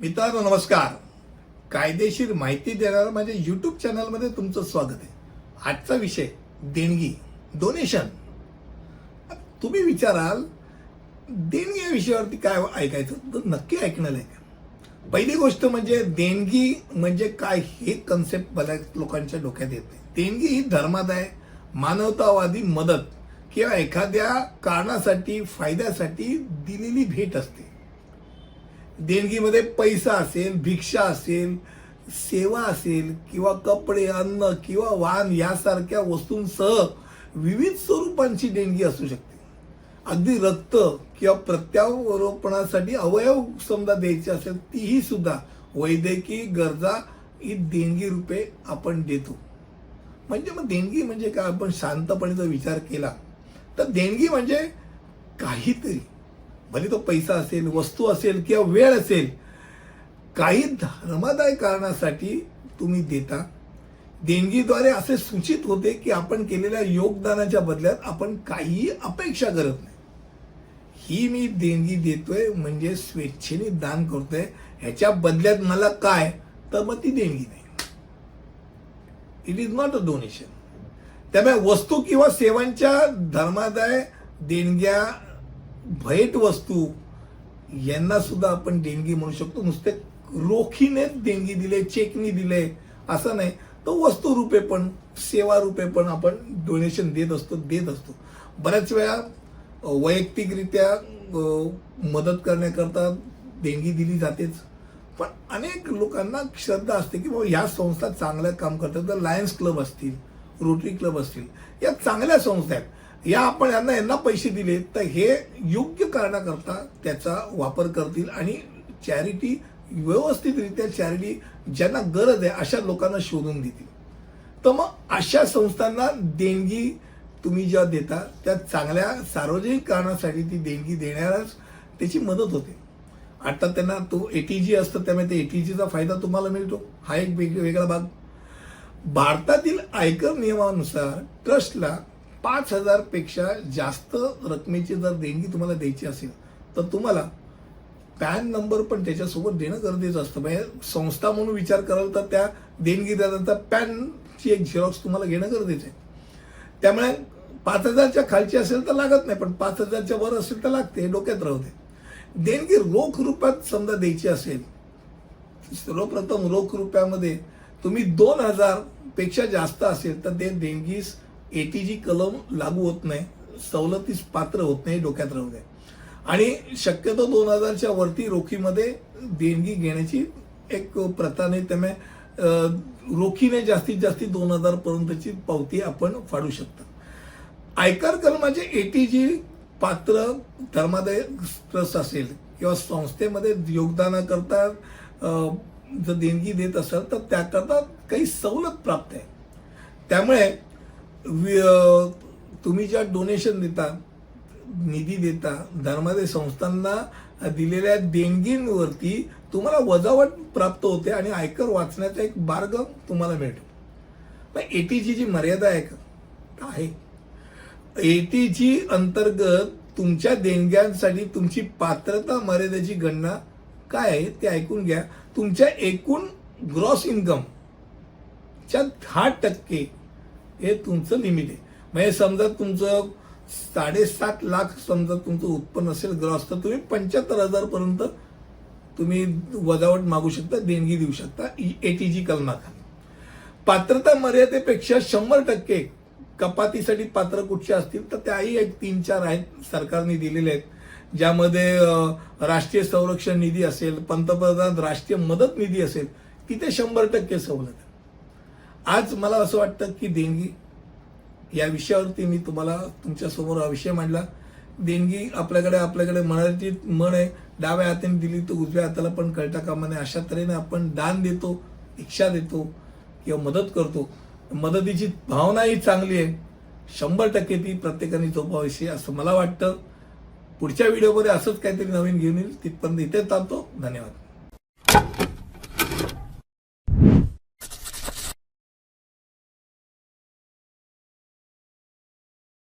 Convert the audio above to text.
मित्रांनो नमस्कार. कायदेशीर माहिती देणाऱ्या माझ्या युट्यूब चॅनलमध्ये तुमचं स्वागत आहे. आजचा विषय देणगी डोनेशन तुम्ही विचाराल देणगी या विषयावरती काय ऐकायचं? तर नक्की ऐकणार आहे पहिली गोष्ट म्हणजे देणगी म्हणजे काय हे कन्सेप्ट बऱ्याच लोकांच्या डोक्यात येत नाही. देणगी ही धर्मादाय मानवतावादी मदत किंवा एखाद्या कारणासाठी फायद्यासाठी दिलेली भेट असते. देणगीमध्ये पैसा असेल भिक्षा असेल सेवा असेल किंवा कपडे अन्न किंवा वाहन यासारख्या वस्तूंसह विविध स्वरूपांची देणगी असू शकते. अगदी रक्त किंवा प्रत्यारोपणासाठी अवयव समजा द्यायचे असेल तीही सुद्धा वैद्यकीय गरजा ही देणगी रूपे आपण देतो. म्हणजे मग देणगी म्हणजे काय? आपण शांतपणे जर विचार केला तर देणगी म्हणजे काहीतरी. भले तो पैसा असेल वस्तू असेल किंवा वेळ असेल काही धर्मादाय कारणासाठी तुम्ही देता. देणगीद्वारे असे सूचित होते की आपण केलेल्या योगदानाच्या बदल्यात आपण काहीही अपेक्षा करत नाही. ही मी देणगी देतोय म्हणजे स्वेच्छेने दान करतोय. ह्याच्या बदल्यात मला काय? तर मग ती देणगी नाही. It is not a donation त्यामुळे वस्तू किंवा सेवांच्या धर्मादाय देणग्या भेट वस्तू यांना सुद्धा आपण देणगी म्हणू शकतो. नुसते रोखीने देणगी दिले चेकनी दिले असं नाही. तर वस्तू रूपे पण सेवा रूपे पण आपण डोनेशन देत असतो देत असतो. बऱ्याच वेळा वैयक्तिकरित्या मदत करण्याकरता देणगी दिली जातेच. पण अनेक लोकांना श्रद्धा असते की बाबा ह्या संस्था चांगलं काम करतात. तर लायन्स क्लब असतील रोटरी क्लब असतील. या चांगल्या संस्था आहेत. या आपण यांना यांना पैसे दिले तर हे योग्य कारणाकरता त्याचा वापर करतील आणि चॅरिटी व्यवस्थितरित्या चॅरिटी ज्यांना गरज आहे अशा लोकांना शोधून देतील. तर मग अशा संस्थांना देणगी तुम्ही जेव्हा देता त्या चांगल्या सार्वजनिक कारणासाठी ती देणगी देण्यास त्याची मदत होते. आता त्यांना तो एटीजी असतं त्यामुळे ते एटीजीचा फायदा तुम्हाला मिळतो. हा एक वेग वेगळा भाग. भारतातील आयकर नियमानुसार ट्रस्टला पाच हजारपेक्षा जास्त रकमेची जर देणगी तुम्हाला द्यायची असेल तर तुम्हाला पॅन नंबर पण त्याच्यासोबत देणं गरजेचं असतं. म्हणजे संस्था म्हणून विचार कराल तर त्या देणगी देण्याचा पॅनची एक झेरॉक्स तुम्हाला घेणं गरजेचं आहे. त्यामुळे पाच हजारच्या खालची असेल तर लागत नाही पण पाच हजारच्या वर असेल तर लागते डोक्यात राहते. देणगी रोख रूपात समजा द्यायची असेल सर्वप्रथम रोख रुपयामध्ये तुम्ही दोन हजारपेक्षा जास्त असेल तर ते देणगीस एटीजी कलम लागू होत नाही सवलतीस पात्र होत नाही डोक्यात राहू द्या आणि शक्यतो दोन हजारच्या वरती रोखीमध्ये देणगी घेण्याची एक प्रथा नाही त्यामुळे रोखीने जास्तीत जास्त दोन हजार पर्यंतची पावती आपण फाडू शकतो. आयकर कलमाचे एटीजी पात्र धर्मादाय ट्रस्ट असेल किंवा संस्थेमध्ये योगदानाकरता जर देणगी देत असेल तर त्याकरता काही सवलत प्राप्त आहे. त्यामुळे तुम्ही ज्या डोनेशन देता निधी देता धर्मादाय संस्थांना दिलेल्या देणगींवरती तुम्हाला वजावट प्राप्त होते आणि आयकर वाचण्याचा एक मार्ग तुम्हाला मिळतो. पण एटीची जी मर्यादा आहे का? आहे. एटीची अंतर्गत तुमच्या देणग्यांसाठी तुमची पात्रता मर्यादेची गणना काय आहे ते ऐकून घ्या. तुमच्या एकूण ग्रॉस इन्कम च्या दहा टक्के हे तुमचं लिमिट आहे. म्हणजे समजा तुमचं साडेसात लाख समजा तुमचं उत्पन्न असेल ग्रॉस तर तुम्ही पंच्याहत्तर हजारपर्यंत तुम्ही वजावट मागू शकता देणगी देऊ शकता एटीजी कलमाखाली पात्रता मर्यादेपेक्षा शंभर टक्के कपातीसाठी पात्र कुठचे असतील तर त्याही एक तीन चार आहेत सरकारने दिलेले आहेत ज्यामध्ये राष्ट्रीय संरक्षण निधी असेल पंतप्रधान राष्ट्रीय मदत निधी असेल तिथे शंभर टक्के सवलत आहे. आज मला असं वाटतं की देणगी या विषयावरती मी तुम्हाला तुमच्यासमोर हा विषय मांडला. देणगी आपल्याकडे आपल्याकडे मराठीत म्हण आहे. डाव्या हाताने दिली तर उजव्या हाताला पण कळता कामा नये अशा तऱ्हेने आपण दान देतो इच्छा देतो किंवा मदत करतो. मदतीची भावना ही चांगली आहे. शंभर टक्के ती प्रत्येकाने जोपावायची असं मला वाटतं. पुढच्या व्हिडिओमध्ये असंच काहीतरी नवीन घेऊन येईल. तिथपर्यंत इथे थांबतो. धन्यवाद.